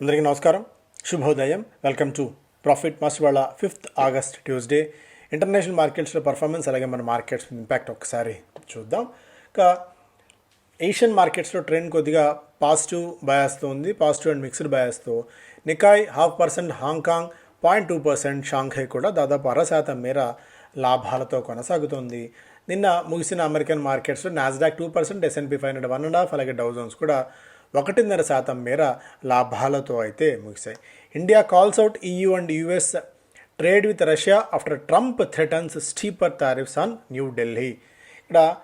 అందరికీ నమస్కారం. శుభోదయం. వెల్కమ్ టు ప్రాఫిట్ మాస్ వాళ్ళ ఫిఫ్త్ ఆగస్ట్ ట్యూస్డే. ఇంటర్నేషనల్ మార్కెట్స్లో పర్ఫార్మెన్స్ అలాగే మన మార్కెట్స్ ఇంపాక్ట్ ఒకసారి చూద్దాం. ఇంకా ఏషియన్ మార్కెట్స్లో ట్రెండ్ కొద్దిగా పాజిటివ్ బయాస్తో ఉంది. Positive and mixed బయాస్తో. Nikkei half percent Hong Kong point two percent Shanghai కూడా దాదాపు అర శాతం మేర లాభాలతో కొనసాగుతోంది. నిన్న ముగిసిన అమెరికన్ మార్కెట్స్లో Nasdaq two percent S and P five hundred one and half అలాగే డౌజన్స్ కూడా ఒకటిన్నర శాతం మేర లాభాలతో అయితే ముగిశాయి. India calls out EU and US trade with Russia after Trump threatens steeper tariffs on New Delhi ఇక్కడ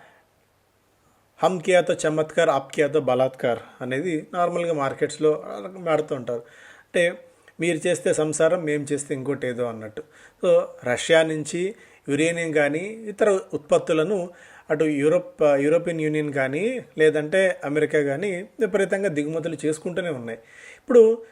హమ్ కియాతో చమత్కార్ అప్ కియాతో బలాత్కార్ అనేది నార్మల్గా మార్కెట్స్లో మాడుతూ ఉంటారు. అంటే మీరు చేస్తే సంసారం మేము చేస్తే ఇంకోటి ఏదో అన్నట్టు. సో రష్యా నుంచి యురేనియం కానీ ఇతర ఉత్పత్తులను అటు యూరోప్ యూరోపియన్ యూనియన్ కానీ లేదంటే అమెరికా కానీ విపరీతంగా దిగుమతులు చేసుకుంటూనే ఉన్నాయి. ఇప్పుడు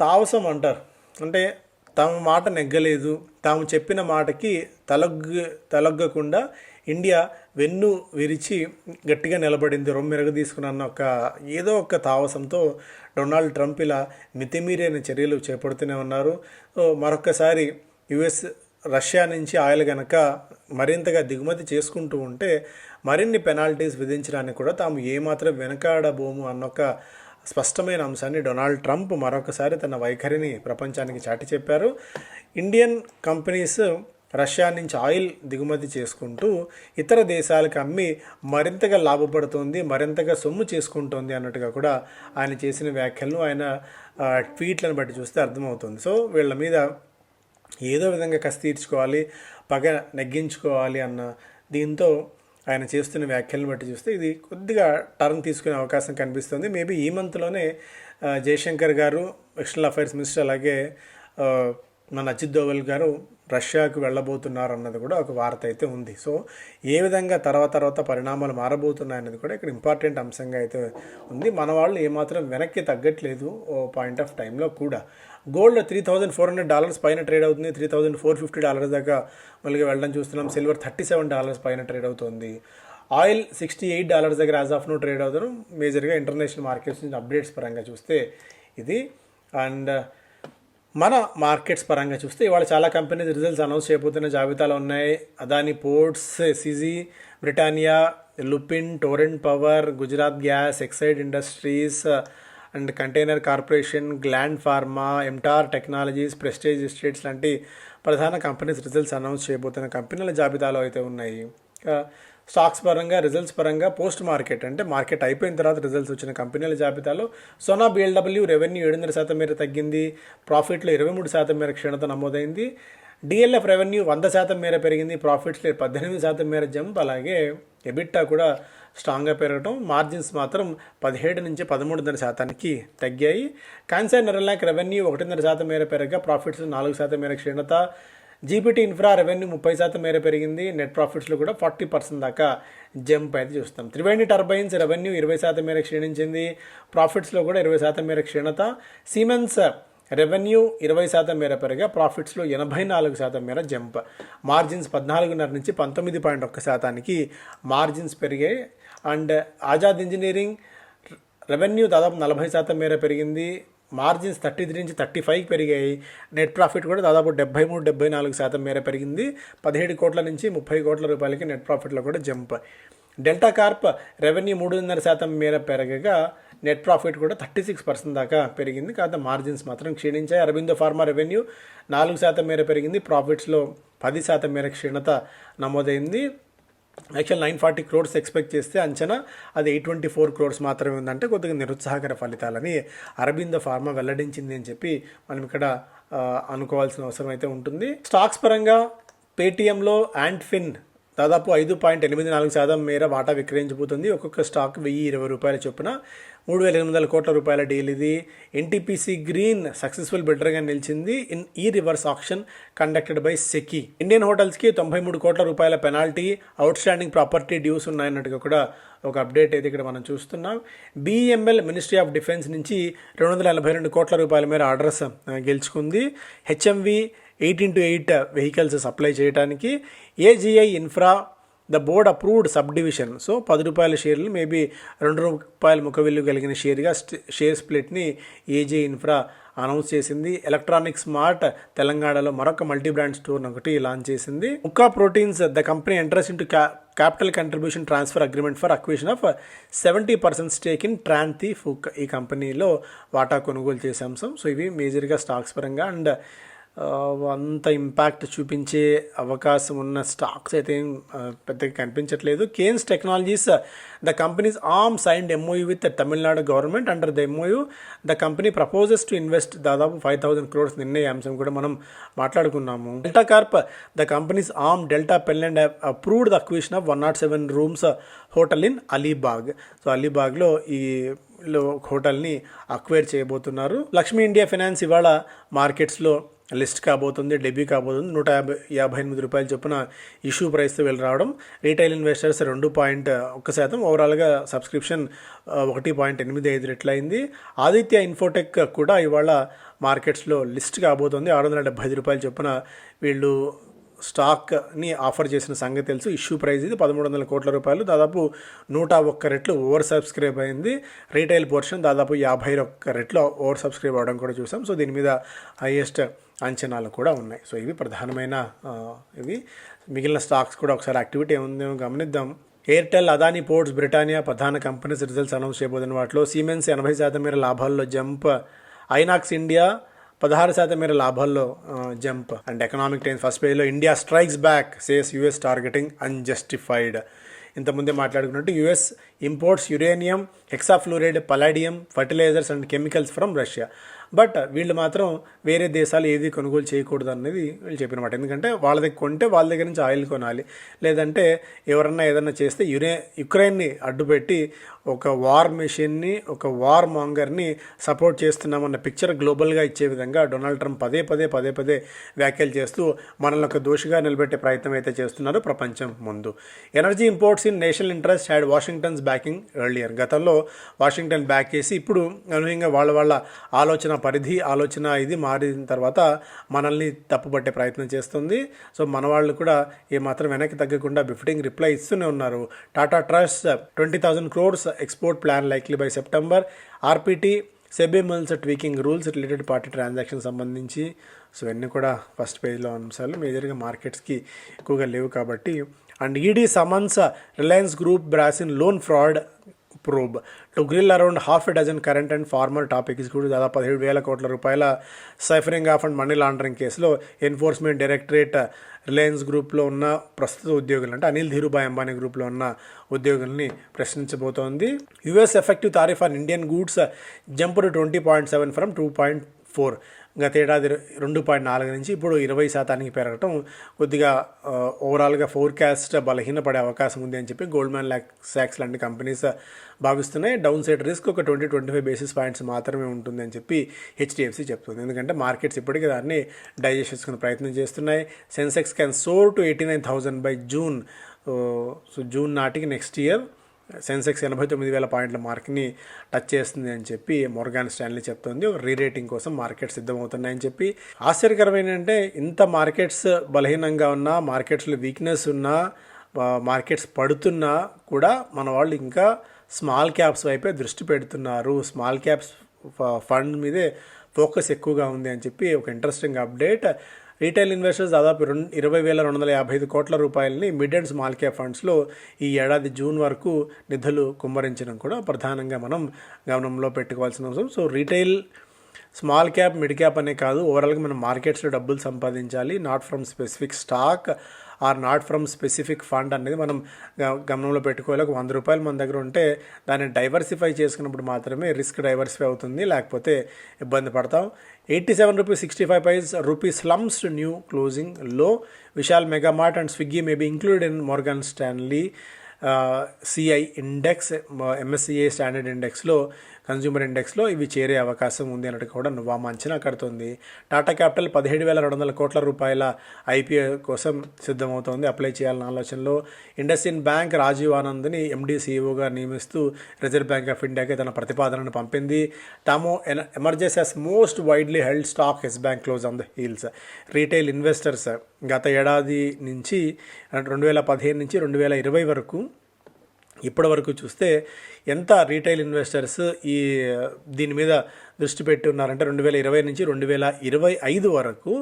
తావసం అంటారు. అంటే తమ మాట నెగ్గలేదు. తాము చెప్పిన మాటకి తలగ్గు తలగ్గకుండా ఇండియా వెన్ను విరిచి గట్టిగా నిలబడింది. రొమ్మెరగ తీసుకున్న ఒక ఏదో ఒక తావసంతో డొనాల్డ్ ట్రంప్ ఇలా మితిమీరైన చర్యలు చేపడుతూనే ఉన్నారు. మరొకసారి యుఎస్ రష్యా నుంచి ఆయిల్ కనుక మరింతగా దిగుమతి చేసుకుంటూ ఉంటే మరిన్ని పెనాల్టీస్ విధించడానికి కూడా తాము ఏమాత్రం వెనకాడబోము అన్నొక స్పష్టమైన అంశాన్ని డొనాల్డ్ ట్రంప్ మరొకసారి తన వైఖరిని ప్రపంచానికి చాటి చెప్పారు. ఇండియన్ కంపెనీస్ రష్యా నుంచి ఆయిల్ దిగుమతి చేసుకుంటూ ఇతర దేశాలకు అమ్మి మరింతగా లాభపడుతోంది మరింతగా సొమ్ము చేసుకుంటోంది అన్నట్టుగా కూడా ఆయన చేసిన వ్యాఖ్యలను ఆయన ట్వీట్లను బట్టి చూస్తే అర్థమవుతుంది. సో వీళ్ళ మీద ఏదో విధంగా కసి తీర్చుకోవాలి పగ నెగ్గించుకోవాలి అన్న దీంతో ఆయన చేస్తున్న వ్యాఖ్యలను బట్టి చూస్తే ఇది కొద్దిగా టర్న్ తీసుకునే అవకాశం కనిపిస్తుంది. మేబీ ఈ మంత్లోనే జయశంకర్ గారు ఎక్స్టర్నల్ అఫైర్స్ మినిస్టర్ అలాగే మన అజిత్ దోవల్ గారు రష్యాకు వెళ్ళబోతున్నారు అన్నది కూడా ఒక వార్త అయితే ఉంది. సో ఏ విధంగా తర్వాత తర్వాత పరిణామాలు మారబోతున్నాయన్నది కూడా ఇక్కడ ఇంపార్టెంట్ అంశంగా అయితే ఉంది. మన వాళ్ళు ఏమాత్రం వెనక్కి తగ్గట్లేదు ఓ పాయింట్ ఆఫ్ టైంలో కూడా. Gold three thousand four hundred dollars పైన ట్రేడ్ అవుతుంది. Three thousand four fifty dollars దాకా మళ్ళీ వెళ్ళడం చూస్తున్నాం. సిల్వర్ థర్టీ సెవెన్ డాలర్స్ పైన ట్రేడ్ అవుతుంది. ఆయిల్ సిక్స్టీ ఎయిట్ డాలర్స్ దగ్గర యాజ్ ఆఫ్ నో ట్రేడ్ అవుతారు మేజర్గా ఇంటర్నేషనల్ మార్కెట్స్ నుంచి అప్డేట్స్ పరంగా చూస్తే ఇది. అండ్ మన మార్కెట్స్ పరంగా చూస్తే ఇవాళ చాలా కంపెనీస్ రిజల్ట్స్ అనౌన్స్ చేయబోతున్న జాబితాలో ఉన్నాయి. Adani Ports CG Britannia Lupin Torrent Power Gujarat Gas Exide Industries and Container Corporation Gland Pharma MTAR Technologies Prestige Estates లాంటి ప్రధాన కంపెనీస్ రిజల్ట్స్ అనౌన్స్ చేయబోతున్న కంపెనీల జాబితాలో అయితే ఉన్నాయి. స్టాక్స్ పరంగా రిజల్ట్స్ పరంగా పోస్ట్ మార్కెట్ అంటే మార్కెట్ అయిపోయిన తర్వాత రిజల్ట్స్ వచ్చిన కంపెనీల జాబితాలో సోనా బిఎల్డబ్ల్యూ రెవెన్యూ ఏడున్నర శాతం మేర తగ్గింది ప్రాఫిట్లో ఇరవై మూడు శాతం మేర క్షీణత నమోదైంది డిఎల్ఎఫ్ రెవెన్యూ వంద శాతం మేర పెరిగింది ప్రాఫిట్స్లో పద్దెనిమిది శాతం మేర జంప్ అలాగే ఎబిట్టా కూడా స్ట్రాంగ్గా పెరగడం మార్జిన్స్ మాత్రం పదిహేడు నుంచి పదమూడున్నర శాతానికి తగ్గాయి. కాన్సర్ నెరలాక్ రెవెన్యూ ఒకటిన్నర శాతం మేర పెరగగా ప్రాఫిట్స్ నాలుగు శాతం మేర క్షీణత జీపీటీ ఇన్ఫ్రా రెవెన్యూ ముప్పై శాతం మేర పెరిగింది. నెట్ ప్రాఫిట్స్లో కూడా ఫార్టీ పర్సెంట్ దాకా జంప్ అయితే చూస్తాం. త్రివేణి టర్బైన్స్ రెవెన్యూ ఇరవై శాతం మేర క్షీణించింది. ప్రాఫిట్స్లో కూడా ఇరవై శాతం మేర క్షీణత. సిమెన్స్ రెవెన్యూ ఇరవై శాతం మేర పెరిగా ప్రాఫిట్స్లో ఎనభై నాలుగు శాతం మేర జంప్. మార్జిన్స్ పద్నాలుగున్నర నుంచి పంతొమ్మిది పాయింట్ ఒక్క శాతానికి మార్జిన్స్ పెరిగాయి. అండ్ ఆజాద్ ఇంజనీరింగ్ రెవెన్యూ దాదాపు నలభై శాతం మేర పెరిగింది. మార్జిన్స్ థర్టీ త్రీ నుంచి థర్టీ ఫైవ్ పెరిగాయి. నెట్ ప్రాఫిట్ కూడా దాదాపు డెబ్బై మూడు డెబ్బై నాలుగు శాతం మేర పెరిగింది. పదిహేడు కోట్ల నుంచి ముప్పై కోట్ల రూపాయలకి నెట్ ప్రాఫిట్లో కూడా జంప్ డెల్టా కార్ప్ రెవెన్యూ మూడున్నర శాతం మేర పెరగగా నెట్ ప్రాఫిట్ కూడా థర్టీ సిక్స్ పర్సెంట్ దాకా పెరిగింది. కాకపోతే మార్జిన్స్ మాత్రం క్షీణించాయి. అరవిందో ఫార్మా రెవెన్యూ నాలుగు శాతం మేర పెరిగింది. ప్రాఫిట్స్లో పది శాతం మేర క్షీణత నమోదైంది. Actual nine forty crores expect చేస్తే అంచనా అది ఎయిట్ ట్వంటీ ఫోర్ క్రోర్స్ మాత్రమే ఉందంటే కొద్దిగా నిరుత్సాహకర ఫలితాలని అరబింద ఫార్మా వెల్లడించింది అని చెప్పి మనం ఇక్కడ అనుకోవాల్సిన అవసరం అయితే ఉంటుంది. స్టాక్స్ పరంగా పేటీఎంలో యాంట్ఫిన్ దాదాపు ఐదు పాయింట్ ఎనిమిది నాలుగు శాతం మేర వాటా విక్రయించబోతుంది. ఒక్కొక్క స్టాక్ వెయ్యి ఇరవై రూపాయల చొప్పున మూడు వేల ఎనిమిది వందల కోట్ల రూపాయల డీల్ ఇది. ఎన్టీపీసీ గ్రీన్ సక్సెస్ఫుల్ బిడ్డర్గా నిలిచింది ఇన్ ఈ reverse option conducted by SECI. Indian హోటల్స్కి తొంభై మూడు కోట్ల రూపాయల penalty outstanding property dues ఉన్నాయన్నట్టుగా కూడా ఒక అప్డేట్ అయితే ఇక్కడ మనం చూస్తున్నాం. బీఎంఎల్ మినిస్ట్రీ ఆఫ్ డిఫెన్స్ నుంచి రెండు వందల ఎనభై రెండు కోట్ల రూపాయల మేర ఆర్డర్స్ గెలుచుకుంది. HMV eight into eight vehicles supply చేయడానికి AGI infra the board approved sub division so పది రూపాయల షేర్లు మేబీ రెండు రూపాయల ముఖ విలువ కలిగిన షేర్గా షేర్ స్ప్లిట్ని ఏజే ఇన్ఫ్రా అనౌన్స్ చేసింది. ఎలక్ట్రానిక్ స్మార్ట్ తెలంగాణలో మరొక మల్టీ బ్రాండ్ స్టోర్ ఒకటి లాంచ్ చేసింది. Mukka proteins the company enters into capital contribution transfer agreement for acquisition of seventy percent stake in ట్రాంతి ఫుక్ ఈ కంపెనీలో వాటా కొనుగోలు చేసే అంశం సో ఇవి మేజర్గా స్టాక్స్ పరంగా. అండ్ అంత ఇంపాక్ట్ చూపించే అవకాశం ఉన్న స్టాక్స్ అయితే ఏం, పెద్దగా కనిపించట్లేదు. Kaynes technologies the company's arm signed MOU with Tamil Nadu government under the MOU the company proposes to invest దాదాపు ఫైవ్ థౌసండ్ క్రోర్స్ నిర్ణయ అంశం కూడా మనం మాట్లాడుకున్నాము. Delta Corp the company's arm Delta pel and approved the acquisition of one not seven rooms hotel in Alibaug so అలీబాగ్లో ఈ లో హోటల్ని acquire చేయబోతున్నారు. Lakshmi India finance ఇవాళ మార్కెట్స్లో లిస్ట్ కాబోతుంది డెబ్యూ కాబోతుంది. నూట యాభై యాభై ఎనిమిది రూపాయల చొప్పున ఇష్యూ ప్రైస్తో వెళ్ళి రావడం. రీటైల్ ఇన్వెస్టర్స్ రెండు పాయింట్ ఒక్క శాతం. ఓవరాల్గా సబ్స్క్రిప్షన్ ఒకటి పాయింట్ ఎనిమిది ఐదు రెట్లయింది ఆదిత్య ఇన్ఫోటెక్ కూడా ఇవాళ మార్కెట్స్లో లిస్ట్ కాబోతుంది. ఆరు వందల డెబ్బై ఐదు రూపాయల చొప్పున వీళ్ళు స్టాక్ని ఆఫర్ చేసిన సంగతి తెలుసు. ఇష్యూ ప్రైస్ ఇది పదమూడు వందల కోట్ల రూపాయలు. దాదాపు నూట ఒక్క రెట్లు ఓవర్ సబ్స్క్రైబ్ అయింది. రీటైల్ పోర్షన్ దాదాపు యాభై ఒక్క రెట్లు ఓవర్ సబ్స్క్రైబ్ అవ్వడం కూడా చూసాం. సో దీని మీద హైయెస్ట్ అంచనాలు కూడా ఉన్నాయి. సో ఇవి ప్రధానమైన ఇవి. మిగిలిన స్టాక్స్ కూడా ఒకసారి యాక్టివిటీ ఏముందేమో గమనిద్దాం. ఎయిర్టెల్ అదానీ పోర్ట్స్ బ్రిటానియా ప్రధాన కంపెనీస్ రిజల్ట్స్ అనౌన్స్ చేయబోతున్న వాటిలో సీమెన్స్ ఎనభై శాతం మేర లాభాల్లో జంప్. ఐనాక్స్ ఇండియా పదహారు శాతం మేర లాభాల్లో jump. And Economic Times first పేజ్లో India strikes back says US targeting unjustified. ఇంతకుముందే మాట్లాడుకున్నట్టు US imports uranium hexafluoride palladium fertilizers and chemicals from Russia. But వీళ్ళు మాత్రం వేరే దేశాలు ఏది కొనుగోలు చేయకూడదు అనేది వీళ్ళు చెప్పినమాట. ఎందుకంటే వాళ్ళ దగ్గర కొంటే వాళ్ళ దగ్గర నుంచి ఆయిల్ కొనాలి. లేదంటే ఎవరన్నా ఏదన్నా చేస్తే యురే యుక్రెయిన్ని అడ్డుపెట్టి ఒక వార్ మిషన్ని ఒక వార్ మాంగర్ని సపోర్ట్ చేస్తున్నామన్న పిక్చర్ గ్లోబల్గా ఇచ్చే విధంగా డొనాల్డ్ ట్రంప్ పదే పదే పదే పదే వ్యాఖ్యలు చేస్తూ మనల్ని ఒక దోషిగా నిలబెట్టే ప్రయత్నం అయితే చేస్తున్నారు ప్రపంచం ముందు. Energy imports in national interest had Washington's backing earlier గతంలో వాషింగ్టన్ బ్యాక్ చేసి ఇప్పుడు అనూహ్యంగా వాళ్ళ వాళ్ళ ఆలోచన పరిధి ఆలోచన ఇది మారిన తర్వాత మనల్ని తప్పుపట్టే ప్రయత్నం చేస్తుంది. సో మన వాళ్ళు కూడా ఏమాత్రం వెనక్కి తగ్గకుండా బిఫ్టింగ్ రిప్లై ఇస్తూనే ఉన్నారు. Tata trust twenty thousand crores export plan likely by September RPT SEBI mulls tweaking rules related party transaction సంబంధించి. సో ఇవన్నీ కూడా ఫస్ట్ పేజ్లో అంశాలు. మేజర్గా మార్కెట్స్కి ఎక్కువగా లేవు కాబట్టి. And ED summons Reliance group brass in loan fraud probe to grill around half a dozen current and former topics కూడా దాదాపు పదిహేడు వేల కోట్ల రూపాయల siphoning off and money laundering కేసులో ఎన్ఫోర్స్మెంట్ డైరెక్టరేట్ రిలయన్స్ గ్రూప్లో ఉన్న ప్రస్తుత ఉద్యోగులు అంటే అనిల్ ధీరుభాయ్ అంబానీ గ్రూప్లో ఉన్న ఉద్యోగుల్ని ప్రశ్నించబోతోంది. US effective tariff on Indian goods jump twenty point seven from two point four గతేడాది రెండు పాయింట్ నాలుగు నుంచి ఇప్పుడు ఇరవై శాతానికి పెరగటం కొద్దిగా ఓవరాల్గా ఫోర్కాస్ట్ బలహీనపడే అవకాశం ఉంది అని చెప్పి గోల్డ్మ్యాన్ ల్యాక్ సాక్స్ లాంటి కంపెనీస్ భావిస్తున్నాయి. డౌన్ సైడ్ రిస్క్ ఒక twenty twenty five basis points మాత్రమే ఉంటుంది అని చెప్పి హెచ్డిఎఫ్సి చెప్తుంది. ఎందుకంటే మార్కెట్స్ ఇప్పటికీ దాన్ని డైజెస్ట్ చేసుకునే ప్రయత్నం చేస్తున్నాయి. Sensex can soar to eighty nine thousand by June so June నాటికి నెక్స్ట్ ఇయర్ సెన్సెక్స్ ఎనభై తొమ్మిది వేల పాయింట్ల మార్క్ని టచ్ చేస్తుంది అని చెప్పి మొర్గాన్ స్టాన్లీ చెప్తోంది. ఒక రీరేటింగ్ కోసం మార్కెట్ సిద్ధమవుతున్నాయని చెప్పి. ఆశ్చర్యకరమైన అంటే ఇంత మార్కెట్స్ బలహీనంగా ఉన్నా మార్కెట్స్లో వీక్నెస్ ఉన్నా మార్కెట్స్ పడుతున్నా కూడా మన వాళ్ళు ఇంకా స్మాల్ క్యాప్స్ వైపే దృష్టి పెడుతున్నారు. స్మాల్ క్యాప్స్ ఫండ్ మీదే ఫోకస్ ఎక్కువగా ఉంది అని చెప్పి ఒక ఇంట్రెస్టింగ్ అప్డేట్. రీటైల్ ఇన్వెస్టర్స్ దాదాపు రెండు ఇరవై వేల రెండు వందల యాభై ఐదు కోట్ల రూపాయలని మిడ్ అండ్ స్మాల్ క్యాప్ ఫండ్స్లో ఈ ఏడాది జూన్ వరకు నిధులు కుమ్మరించడం కూడా ప్రధానంగా మనం గమనంలో పెట్టుకోవాల్సిన అవసరం. So retail small cap mid cap అనే కాదు ఓవరాల్గా మనం మార్కెట్స్లో డబ్బులు సంపాదించాలి. Not from specific stock or not from specific fund అనేది మనం గమనంలో పెట్టుకోవాలి. ఒక వంద రూపాయలు మన దగ్గర ఉంటే దాన్ని డైవర్సిఫై చేసుకున్నప్పుడు మాత్రమే రిస్క్ డైవర్సిఫై అవుతుంది లేకపోతే ఇబ్బంది పడతాం. 87 rupees 65 pice rupee slumps to new closing low. Vishal Mega Mart and Swiggy may be included in Morgan Stanley uh, CI index, uh, MSCI standard index low. Consumer ఇండెక్స్లో ఇవి చేరే అవకాశం ఉంది అన్నట్టు కూడా నువ్వామ అంచనా కడుతుంది. టాటా క్యాపిటల్ పదిహేడు వేల రెండు వందల కోట్ల రూపాయల ఐపీఓ కోసం సిద్ధమవుతోంది. అప్లై చేయాలన్న ఆలోచనలో ఇండస్ ఇన్ బ్యాంక్ రాజీవ్ ఆనంద్ని ఎండీ సీఈఓగా నియమిస్తూ రిజర్వ్ బ్యాంక్ ఆఫ్ ఇండియాకి తన ప్రతిపాదనను పంపింది. TaMo emerges as most widely held stock yes bank close on the heels. Retail investors గత ఏడాది నుంచి రెండు వేల పదిహేను నుంచి రెండు వేల ఇరవై వరకు ఇప్పటి వరకు చూస్తే ఎంత రీటైల్ ఇన్వెస్టర్స్ ఈ దీని మీద దృష్టి పెట్టి ఉన్నారంటే రెండు వేల ఇరవై నుంచి రెండు వేల ఇరవై ఐదు వరకు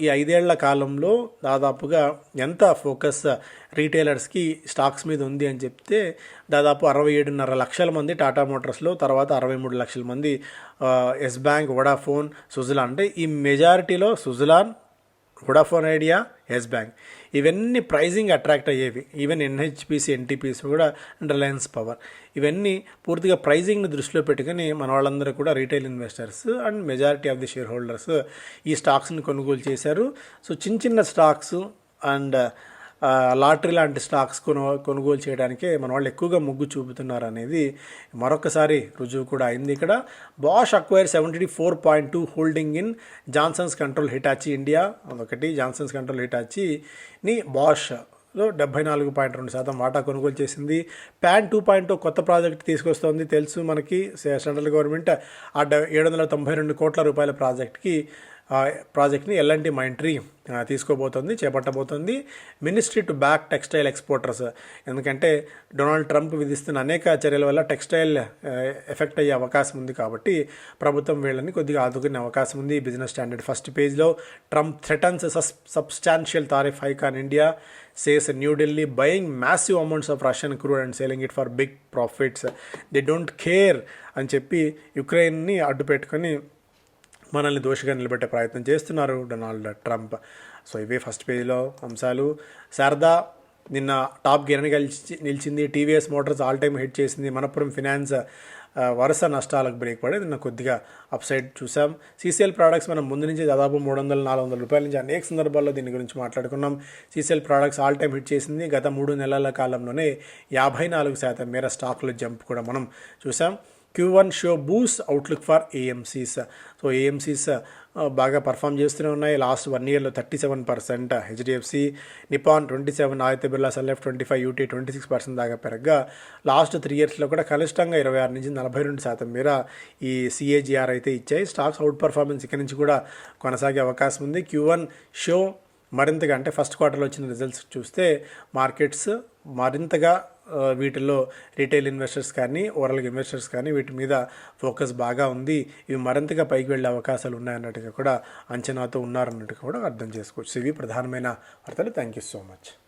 ఈ ఐదేళ్ళ కాలంలో దాదాపుగా ఎంత ఫోకస్ రీటైలర్స్కి స్టాక్స్ మీద ఉంది అని చెప్తే దాదాపు అరవై ఏడున్నర లక్షల మంది టాటా మోటార్స్లో తర్వాత అరవై మూడు లక్షల మంది ఎస్ బ్యాంక్ వడాఫోన్ సుజలాన్ అంటే ఈ మెజారిటీలో Suzlon Vodafone Idea yes bank ఇవన్నీ ప్రైజింగ్ అట్రాక్ట్ అయ్యేవి. ఈవెన్ ఎన్హెచ్పిసి ఎన్టీపీసీ కూడా అండ్ రిలయన్స్ పవర్ ఇవన్నీ పూర్తిగా ప్రైజింగ్ని దృష్టిలో పెట్టుకొని మన వాళ్ళందరూ కూడా retail investors and majority of the shareholders ఈ స్టాక్స్ని కొనుగోలు చేశారు. సో చిన్న చిన్న స్టాక్స్ అండ్ లాటరీ లాంటి స్టాక్స్ కొను కొనుగోలు చేయడానికే మన వాళ్ళు ఎక్కువగా మొగ్గు చూపుతున్నారు అనేది మరొకసారి రుజువు కూడా అయింది ఇక్కడ. Bosch acquire seventy four point two holding in Johnsons control Hitachi India అదొకటి జాన్సన్స్ కంట్రోల్ హిటాచిని బాష్లో డెబ్బై నాలుగు పాయింట్ రెండు శాతం వాటా కొనుగోలు చేసింది. ప్యాన్ టూ పాయింట్ కొత్త ప్రాజెక్ట్ తీసుకొస్తోంది. తెలుసు మనకి. సెంట్రల్ గవర్నమెంట్ ఆ డ- ఏడు వందల తొంభై రెండు కోట్ల రూపాయల ప్రాజెక్ట్కి ప్రాజెక్ట్ని ఎల్ఎన్టీ మైంట్రీ తీసుకోబోతుంది తీసుకోబోతోంది ministry to back textile exporters ఎందుకంటే డొనాల్డ్ ట్రంప్ విధిస్తున్న అనేక చర్యల వల్ల టెక్స్టైల్ ఎఫెక్ట్ అయ్యే అవకాశం ఉంది కాబట్టి ప్రభుత్వం వీళ్ళని కొద్దిగా ఆదుకునే అవకాశం ఉంది బిజినెస్ స్టాండర్డ్. ఫస్ట్ పేజ్లో Trump threatens సస్ substantial tariff hike on India says New Delhi buying massive amounts of Russian crude and selling it for big profits they don't care అని చెప్పి యుక్రెయిన్ని అడ్డు పెట్టుకొని మనల్ని దోషిగా నిలబెట్టే ప్రయత్నం చేస్తున్నారు డొనాల్డ్ ట్రంప్. సో ఇవే ఫస్ట్ పేజీలో అంశాలు. శారదా నిన్న టాప్ గిరణి గెలిచి నిలిచింది. TVS motors all time hit చేసింది. మనపురం ఫినాన్స్ వరుస నష్టాలకు బ్రేక్ పడి నిన్న కొద్దిగా అప్సైడ్ చూసాం సీసీఎల్ ప్రోడక్ట్స్ మనం ముందు నుంచి దాదాపు మూడు వందల నాలుగు వందల రూపాయల నుంచి అనేక సందర్భాల్లో దీని గురించి మాట్లాడుకున్నాం. CCL products all time hit చేసింది. గత మూడు నెలల కాలంలోనే యాభై నాలుగు శాతం మేర స్టాక్లో జంప్ కూడా మనం చూసాం Q one shows boost outlook for AMCs so AMCs బాగా పర్ఫామ్ చేస్తూనే ఉన్నాయి. లాస్ట్ వన్ ఇయర్లో thirty seven percent HDFC Nippon twenty seven Aditya Birla సెల్ఎఫ్ twenty five UT twenty six percent దాకా పెరగగా. లాస్ట్ త్రీ ఇయర్స్లో కూడా కనిష్టంగా ఇరవై ఆరు నుంచి నలభై రెండు శాతం మేర ఈ సిఏజిఆర్ అయితే ఇచ్చాయి. స్టాక్స్ అవుట్ పర్ఫార్మెన్స్ ఇక్కడి నుంచి కూడా కొనసాగే అవకాశం ఉంది. క్యూ వన్ షో మరింతగా అంటే ఫస్ట్ క్వార్టర్లో వచ్చిన రిజల్ట్స్ చూస్తే మార్కెట్స్ మరింతగా వీటిలో వీటిల్లో రీటైల్ ఇన్వెస్టర్స్ కానీ ఓవరాల్గా ఇన్వెస్టర్స్ కానీ వీటి మీద ఫోకస్ బాగా ఉంది. ఇవి మరింతగా పైకి వెళ్ళే అవకాశాలు ఉన్నాయన్నట్టుగా కూడా అంచనాతో ఉన్నారన్నట్టుగా కూడా అర్థం చేసుకోవచ్చు. ఇవి ప్రధానమైన వార్తలు. Thank you so much